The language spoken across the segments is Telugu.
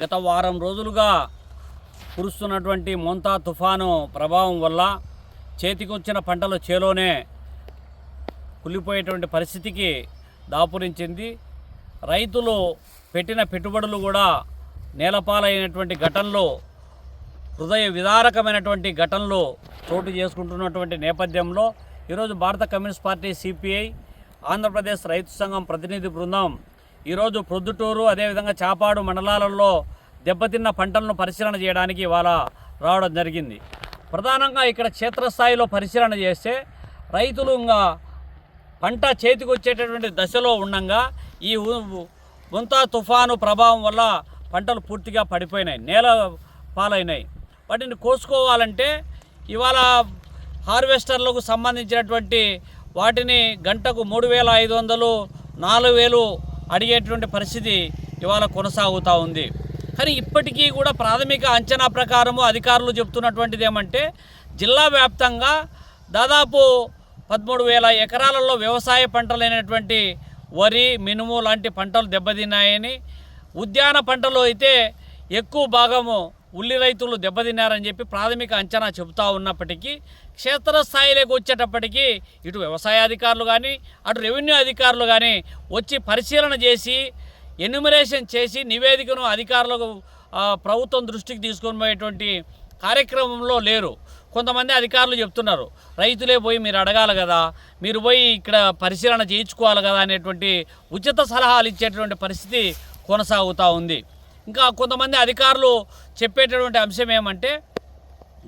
గత వారం రోజులుగా కురుస్తున్నటువంటి మోంతా తుఫాను ప్రభావం వల్ల చేతికొచ్చిన పంటలు చేలోనే కుళ్ళిపోయేటువంటి పరిస్థితికి దాపురించింది. రైతులు పెట్టిన పెట్టుబడులు కూడా నేలపాలైనటువంటి ఘటనలో హృదయ విదారకమైనటువంటి ఘటనలు చోటు చేసుకుంటున్నటువంటి నేపథ్యంలో ఈరోజు భారత కమ్యూనిస్ట్ పార్టీ సిపిఐ ఆంధ్రప్రదేశ్ రైతు సంఘం ప్రతినిధి బృందం ఈరోజు ప్రొద్దుటూరు అదేవిధంగా చాపాడు మండలాలలో దెబ్బతిన్న పంటలను పరిశీలన చేయడానికి ఇవాళ రావడం జరిగింది. ప్రధానంగా ఇక్కడ క్షేత్రస్థాయిలో పరిశీలన చేస్తే రైతులు ఇంకా పంట చేతికి వచ్చేటటువంటి దశలో ఉండగా ఈ ముంతా తుఫాను ప్రభావం వల్ల పంటలు పూర్తిగా పడిపోయినాయి నేల పాలైనాయి. వాటిని కోసుకోవాలంటే ఇవాళ హార్వెస్టర్లకు సంబంధించినటువంటి వాటిని గంటకు మూడు వేల ఐదు వందలు నాలుగు వేలు అడిగేటువంటి పరిస్థితి ఇవాళ కొనసాగుతూ ఉంది. కానీ ఇప్పటికీ కూడా ప్రాథమిక అంచనా ప్రకారము అధికారులు చెప్తున్నటువంటిది ఏమంటే జిల్లా వ్యాప్తంగా దాదాపు పదమూడు వేల ఎకరాలలో వ్యవసాయ పంటలైనటువంటి వరి మినుము లాంటి పంటలు దెబ్బతిన్నాయని ఉద్యాన పంటలు అయితే ఎక్కువ భాగము ఉల్లి రైతులు దెబ్బతిన్నారని చెప్పి ప్రాథమిక అంచనా చెబుతూ ఉన్నప్పటికీ క్షేత్రస్థాయిలోకి వచ్చేటప్పటికీ ఇటు వ్యవసాయ అధికారులు కానీ అటు రెవెన్యూ అధికారులు కానీ వచ్చి పరిశీలన చేసి ఎన్యుమరేషన్ చేసి నివేదికను అధికారులకు ప్రభుత్వం దృష్టికి తీసుకొని పోయేటువంటి కార్యక్రమంలో లేరు. కొంతమంది అధికారులు చెప్తున్నారు రైతులే పోయి మీరు అడగాలి కదా మీరు పోయి ఇక్కడ పరిశీలన చేయించుకోవాలి కదా అనేటువంటి ఉచిత సలహాలు ఇచ్చేటువంటి పరిస్థితి కొనసాగుతూ ఉంది. ఇంకా కొంతమంది అధికారులు చెప్పేటటువంటి అంశం ఏమంటే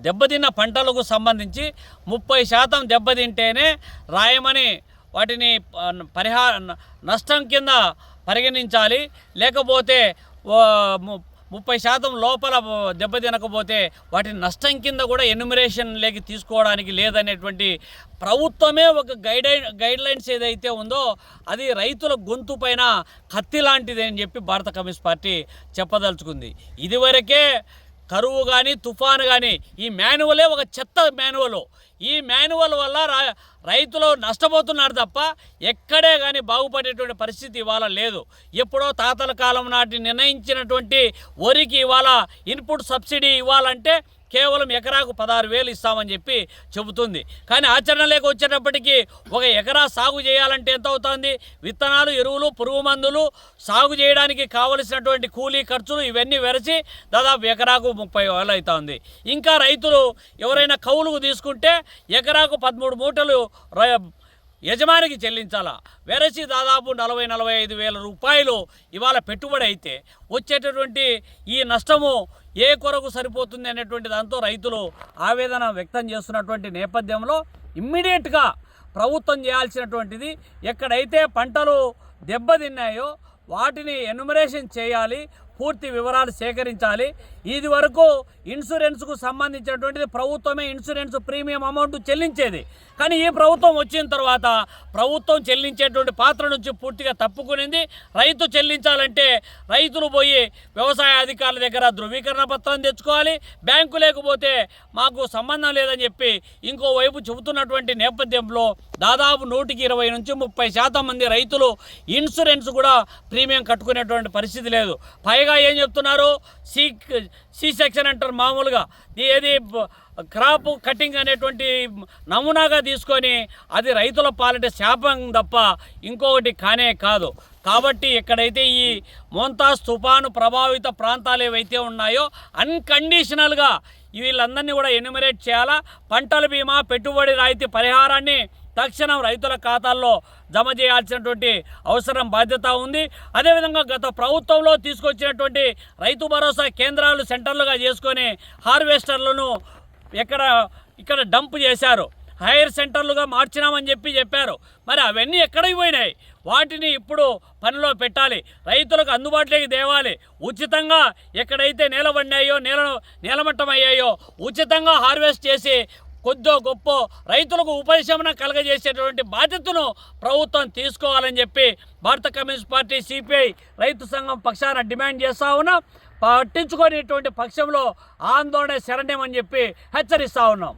దెబ్బతిన్న పంటలకు సంబంధించి ముప్పై శాతం దెబ్బతింటేనే రాయమని వాటిని పరిహార నష్టం కింద పరిగణించాలి. లేకపోతే ముప్పై శాతం లోపల దెబ్బతినకపోతే వాటిని నష్టం కింద కూడా ఎన్యుమరేషన్లోకి తీసుకోవడానికి లేదనేటువంటి ప్రభుత్వమే ఒక గైడ్ గైడ్ లైన్స్ ఏదైతే ఉందో అది రైతుల గొంతు పైన కత్తి లాంటిది అని చెప్పి భారత కమ్యూనిస్ట్ పార్టీ చెప్పదలుచుకుంది. ఇదివరకే కరువు కానీ తుఫాను కానీ ఈ మాన్యువలే ఒక చెత్త మాన్యువల్. ఈ మాన్యువల్ వల్ల రా రైతులు నష్టపోతున్నారు తప్ప ఎక్కడే కానీ బాగుపడేటువంటి పరిస్థితి ఇవాళ లేదు. ఎప్పుడో తాతల కాలం నాటి నిర్ణయించినటువంటి వరికి ఇవాళ ఇన్పుట్ సబ్సిడీ ఇవ్వాలంటే కేవలం ఎకరాకు పదహారు వేలు ఇస్తామని చెప్పి చెబుతుంది. కానీ ఆచరణలోకి వచ్చేటప్పటికీ ఒక ఎకరా సాగు చేయాలంటే ఎంత అవుతుంది విత్తనాలు ఎరువులు పురుగు మందులు సాగు చేయడానికి కావలసినటువంటి కూలీ ఖర్చులు ఇవన్నీ వెరచి దాదాపు ఎకరాకు ముప్పై వేలు అవుతుంది ఇంకా రైతులు ఎవరైనా కౌలుకు తీసుకుంటే ఎకరాకు పదమూడు మూటలు యజమానికి చెల్లించాలా? వెరసి దాదాపు నలభై నలభై ఐదు వేల రూపాయలు ఇవాళ పెట్టుబడి అయితే వచ్చేటటువంటి ఈ నష్టము ఏ కొరకు సరిపోతుంది అనేటువంటి దాంతో రైతులు ఆవేదన వ్యక్తం చేస్తున్నటువంటి నేపథ్యంలో ఇమ్మీడియట్గా ప్రభుత్వం చేయాల్సినటువంటిది ఎక్కడైతే పంటలు దెబ్బతిన్నాయో వాటిని ఎన్యుమరేషన్ చేయాలి పూర్తి వివరాలు సేకరించాలి. ఇది వరకు ఇన్సూరెన్స్కు సంబంధించినటువంటిది ప్రభుత్వమే ఇన్సూరెన్స్ ప్రీమియం అమౌంట్ చెల్లించేది. కానీ ఈ ప్రభుత్వం వచ్చిన తర్వాత ప్రభుత్వం చెల్లించేటువంటి పాత్ర నుంచి పూర్తిగా తప్పుకునింది. రైతు చెల్లించాలంటే రైతులు పోయి వ్యవసాయ అధికారుల దగ్గర ధృవీకరణ పత్రం తెచ్చుకోవాలి. బ్యాంకు లేకపోతే మాకు సంబంధం లేదని చెప్పి ఇంకోవైపు చెబుతున్నటువంటి నేపథ్యంలో దాదాపు నూటికి ఇరవై నుంచి ముప్పై శాతం మంది రైతులు ఇన్సూరెన్స్ కూడా ప్రీమియం కట్టుకునేటువంటి పరిస్థితి లేదు. పైగా ఏం చెప్తున్నారు? సి సి సెక్షన్ అంటారు మామూలుగా. ఏది క్రాప్ కటింగ్ అనేటువంటి నమూనాగా తీసుకొని అది రైతుల పాలంటే శాపం తప్ప ఇంకొకటి కానే కాదు. కాబట్టి ఇక్కడైతే ఈ మోంతాజ్ తుఫాను ప్రభావిత ప్రాంతాలు ఏవైతే ఉన్నాయో అన్కండిషనల్గా వీళ్ళందరినీ కూడా ఎన్యుమరేట్ చేయాలా? పంటల బీమా పెట్టుబడి రాయితీ పరిహారాన్ని తక్షణం రైతుల ఖాతాల్లో జమ చేయాల్సినటువంటి అవసరం బాధ్యత ఉంది. అదేవిధంగా గత ప్రభుత్వంలో తీసుకొచ్చినటువంటి రైతు భరోసా కేంద్రాలు సెంటర్లుగా చేసుకొని హార్వెస్టర్లను ఎక్కడ ఇక్కడ డంప్ చేశారు. హైయర్ సెంటర్లుగా మార్చినామని చెప్పి చెప్పారు. మరి అవన్నీ ఎక్కడికి పోయినాయి? వాటిని ఇప్పుడు పనిలో పెట్టాలి. రైతులకు అందుబాటులోకి తేవాలి. ఉచితంగా ఎక్కడైతే నేలబడినాయో నేల నేలమట్టం అయ్యాయో ఉచితంగా హార్వెస్ట్ చేసి కొద్దో గొప్ప రైతులకు ఉపశమన కలగజేసేటువంటి బాధ్యతను ప్రభుత్వం తీసుకోవాలని చెప్పి భారత కమ్యూనిస్ట్ పార్టీ సిపిఐ రైతు సంఘం పక్షాన డిమాండ్ చేస్తా ఉన్నాం. పట్టించుకునేటువంటి పక్షంలో ఆందోళన శరణ్యం అని చెప్పి హెచ్చరిస్తా ఉన్నాం.